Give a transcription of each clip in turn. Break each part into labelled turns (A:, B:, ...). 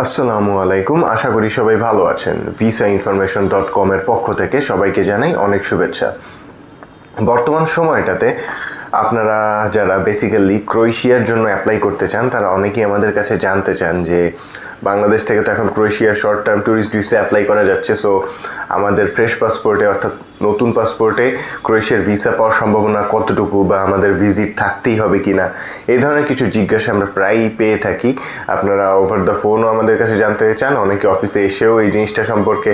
A: আসসালামু আলাইকুম। আশা করি সবাই ভালো আছেন। ভিসা ইনফরমেশন ডট কমের পক্ষ থেকে সবাইকে জানাই অনেক শুভেচ্ছা। বর্তমান সময়টাতে আপনারা যারা বেসিক্যালি ক্রোয়েশিয়ার জন্য অ্যাপ্লাই করতে চান, তারা অনেকেই আমাদের কাছে জানতে চান যে বাংলাদেশ থেকে তো এখন ক্রোয়েশিয়ার short term tourist visa apply করা যাচ্ছে সো আমাদের ফ্রেশ পাসপোর্টে অর্থাৎ নতুন পাসপোর্টে ক্রোয়েশিয়ার ভিসা পাওয়ার সম্ভাবনা কতটুকু বা আমাদের ভিজিট থাকতেই হবে কি না এই ধরনের কিছু জিজ্ঞাসা আমরা প্রায়ই পেয়ে থাকি। আপনারা ওভার দ্য ফোনও আমাদের কাছে জানতে চান, অনেকে অফিসে এসেও এই জিনিসটা সম্পর্কে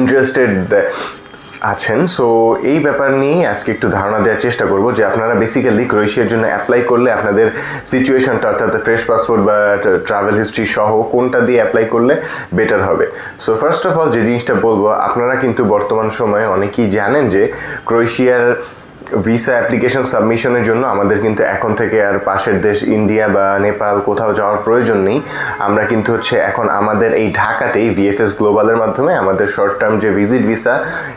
A: ইন্টারেস্টেড আছেন সো এই ব্যাপার নিয়ে আজকে একটু ধারণা দেওয়ার চেষ্টা করব যে আপনারা বেসিক্যালি ক্রোয়েশিয়ার জন্য অ্যাপ্লাই করলে আপনাদের সিচুয়েশনটা অর্থাৎ ফ্রেশ পাসপোর্ট বা ট্রাভেল হিস্ট্রি সহ কোনটা দিয়ে অ্যাপ্লাই করলে বেটার হবে। সো ফার্স্ট অফ অল যে জিনিসটা বলব, আপনারা কিন্তু বর্তমান সময়ে অনেকেই জানেন যে ক্রোয়েশিয়ার ভিসা অ্যাপ্লিকেশন সাবমিশনের জন্য আমাদের কিন্তু এখন থেকে আর পাশের দেশ ইন্ডিয়া বা নেপাল কোথাও যাওয়ার প্রয়োজন নেই। আমরা কিন্তু হচ্ছে এখন আমাদের এই ঢাকাতেই ভিএফএস গ্লোবালের মাধ্যমে আমাদের শর্ট টার্ম যে ভিজিট ভিসা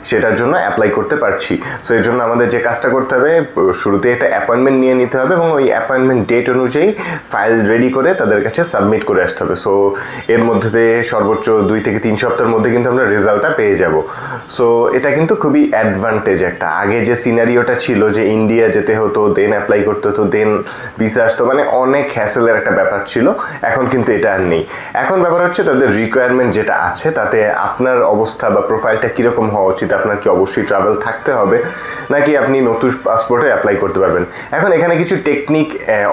A: সেটার জন্য অ্যাপ্লাই করতে পারছি। সো এর জন্য আমাদের যে কাজটা করতে হবে শুরুতে একটা অ্যাপয়েন্টমেন্ট নিয়ে নিতে হবে এবং ওই অ্যাপয়েন্টমেন্ট ডেট অনুযায়ী ফাইল রেডি করে তাদের কাছে সাবমিট করে আসতে হবে। সো এর মধ্যে সর্বোচ্চ দুই থেকে তিন সপ্তাহের মধ্যে কিন্তু আমরা রেজাল্টটা পেয়ে যাব। সো এটা কিন্তু খুবই অ্যাডভান্টেজ একটা। আগে যে সিনারিওটা ছিল যে ইন্ডিয়া যেতে হতো দেন অ্যাপ্লাই করতে হতো দেন ভিসা আসতো মানে অনেক হ্যাসেলের একটা ব্যাপার ছিল। এখন কিন্তু এটা আর নেই। এখন ব্যাপার হচ্ছে তাদের রিকোয়ারমেন্ট যেটা আছে, তাতে আপনার অবস্থা বা প্রোফাইলটা কীরকম হওয়া উচিত, আপনার কি অবশ্যই ট্রাভেল থাকতে হবে, নাকি আপনি নতুন পাসপোর্টে অ্যাপ্লাই করতে পারবেন। এখন এখানে কিছু টেকনিক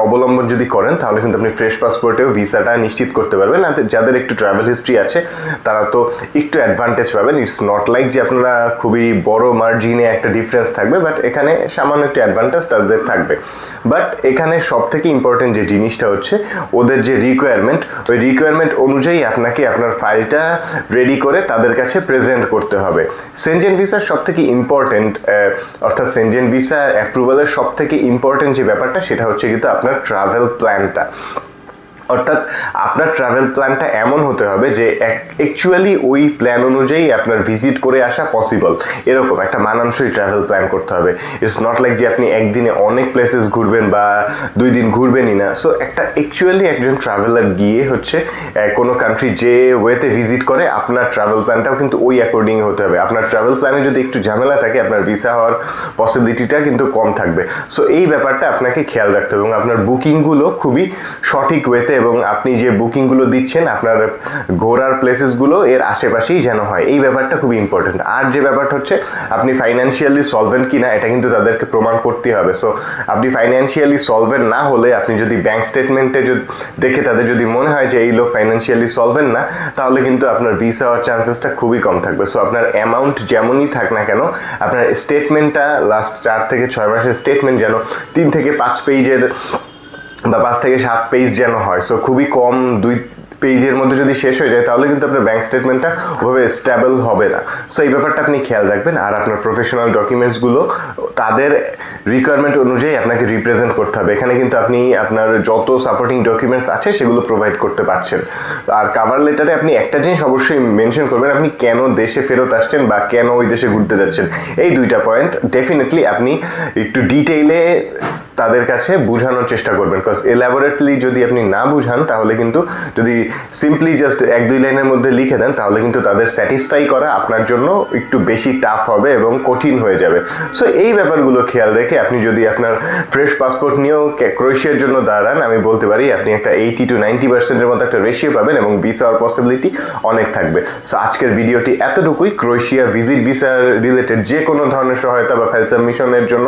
A: অবলম্বন যদি করেন, তাহলে কিন্তু আপনি ফ্রেশ পাসপোর্টেও ভিসাটা নিশ্চিত করতে পারবেন। আর যাদের একটু ট্রাভেল হিস্ট্রি আছে, তারা তো একটু অ্যাডভান্টেজ পাবেন। ইটস নট লাইক যে আপনারা খুবই বড় মার্জিনে একটা ডিফারেন্স থাকবে বাট এখানে সামান্য একটু অ্যাডভান্টেজ তাদের থাকবে। বাট এখানে সব থেকে ইম্পর্টেন্ট যে জিনিসটা হচ্ছে, ওদের যে রিকোয়ারমেন্ট ওই রিকোয়ারমেন্ট অনুযায়ী আপনাকে আপনার ফাইলটা রেডি করে তাদের কাছে প্রেজেন্ট করতে হবে। সেনজেন ভিসার সব থেকে ইম্পর্টেন্ট অর্থাৎ সেনজেন ভিসা অ্যাপ্রুভালের সব থেকে ইম্পর্টেন্ট যে ব্যাপারটা, সেটা হচ্ছে কিন্তু আপনার ট্রাভেল প্ল্যানটা অর্থাৎ আপনার ট্রাভেল প্ল্যানটা এমন হতে হবে যে অ্যাকচুয়ালি ওই প্ল্যান অনুযায়ী আপনার ভিজিট করে আসা পসিবল এরকম একটা মানানসই ট্রাভেল প্ল্যান করতে হবে। ইটস নট লাইক যে আপনি একদিনে অনেক প্লেসেস ঘুরবেন বা দুই দিন ঘুরবেনই না। সো একটা অ্যাকচুয়ালি একজন ট্রাভেলার গিয়ে হচ্ছে কোনো কান্ট্রি যে ওয়েতে ভিজিট করে, আপনার ট্রাভেল প্ল্যানটাও কিন্তু ওই অ্যাকর্ডিং হতে হবে। আপনার ট্রাভেল প্ল্যানে যদি একটু ঝামেলা থাকে, আপনার ভিসা হওয়ার পসিবিলিটিটা কিন্তু কম থাকবে। সো এই ব্যাপারটা আপনাকে খেয়াল রাখতে হবে এবং আপনার বুকিংগুলো খুবই সঠিক ওয়েতে এবং আপনি যে বুকিংগুলো দিচ্ছেন, আপনার ঘোরার প্লেসেসগুলো এর আশেপাশেই যেন হয়। এই ব্যাপারটা খুবই ইম্পর্টেন্ট আর যে ব্যাপারটা হচ্ছে, আপনি ফাইন্যান্সিয়ালি সলভেন্ট কিনা, এটা কিন্তু তাদেরকে প্রমাণ করতে হবে। সো আপনি ফাইন্যান্সিয়ালি সলভেন্ট না হলে, আপনি যদি ব্যাংক স্টেটমেন্টে দেখে তাদের যদি মনে হয় যে এই লোক ফাইন্যান্সিয়ালি সলভেন্ট না, তাহলে কিন্তু আপনার ভিসা হওয়ার চান্সেসটা খুবই কম থাকবে। সো আপনার অ্যামাউন্ট যেমনই থাক না কেন, আপনার স্টেটমেন্টটা লাস্ট চার থেকে ছয় মাসের স্টেটমেন্ট যেন তিন থেকে পাঁচ পেজের বা পাঁচ থেকে সাত পেজ যেন হয়। সো খুবই কম দুই পেজের মধ্যে যদি শেষ হয়ে যায়, তাহলে কিন্তু আপনার ব্যাংক স্টেটমেন্টটা ওভাবে স্টেবল হবে না। সো এই ব্যাপারটা আপনি খেয়াল রাখবেন। আর আপনার প্রফেশনাল ডকুমেন্টসগুলো তাদের রিকোয়ারমেন্ট অনুযায়ী আপনাকে রিপ্রেজেন্ট করতে হবে। এখানে কিন্তু আপনি আপনার যত সাপোর্টিং ডকুমেন্টস আছে, সেগুলো প্রোভাইড করতে পারছেন। আর কাভার লেটারে আপনি একটা জিনিস অবশ্যই মেনশন করবেন, আপনি কেন দেশে ফেরত আসছেন বা কেন ওই দেশে ঘুরতে যাচ্ছেন। এই দুইটা পয়েন্ট ডেফিনেটলি আপনি একটু ডিটেইলে তাদের কাছে বোঝানোর চেষ্টা করবেন বিকজ এলাবোরেটলি যদি আপনি না বুঝান, তাহলে কিন্তু যদি সিম্পলি জাস্ট এক দুই লাইনের মধ্যে লিখে দেন, তাহলে কিন্তু তাদের স্যাটিসফাই করা আপনার জন্য একটু বেশি টাফ হবে এবং কঠিন হয়ে যাবে। সো এই ব্যাপারগুলো খেয়াল রেখে আপনি যদি আপনার ফ্রেশ পাসপোর্ট নিয়েও ক্রোয়েশিয়ার জন্য দাঁড়ান, আমি বলতে পারি আপনি একটা এইটি টু নাইনটি পার্সেন্টের মতো একটা রেশিও পাবেন এবং ভিসা হওয়ার পসিবিলিটি অনেক থাকবে। সো আজকের ভিডিওটি এতটুকুই। ক্রোয়েশিয়া ভিজিট ভিসা রিলেটেড যে কোনো ধরনের সহায়তা বা ফাইল সাবমিশনের জন্য,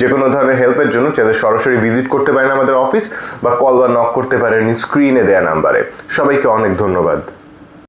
A: যে কোনো ধরনের হেল্পের জন্য চাইলে সরাসরি ভিজিট করতে পারেন আমাদের অফিস বা কল বা নক করতে পারেন স্ক্রিনে দেয়া নাম্বারে সবাইকে অনেক ধন্যবাদ।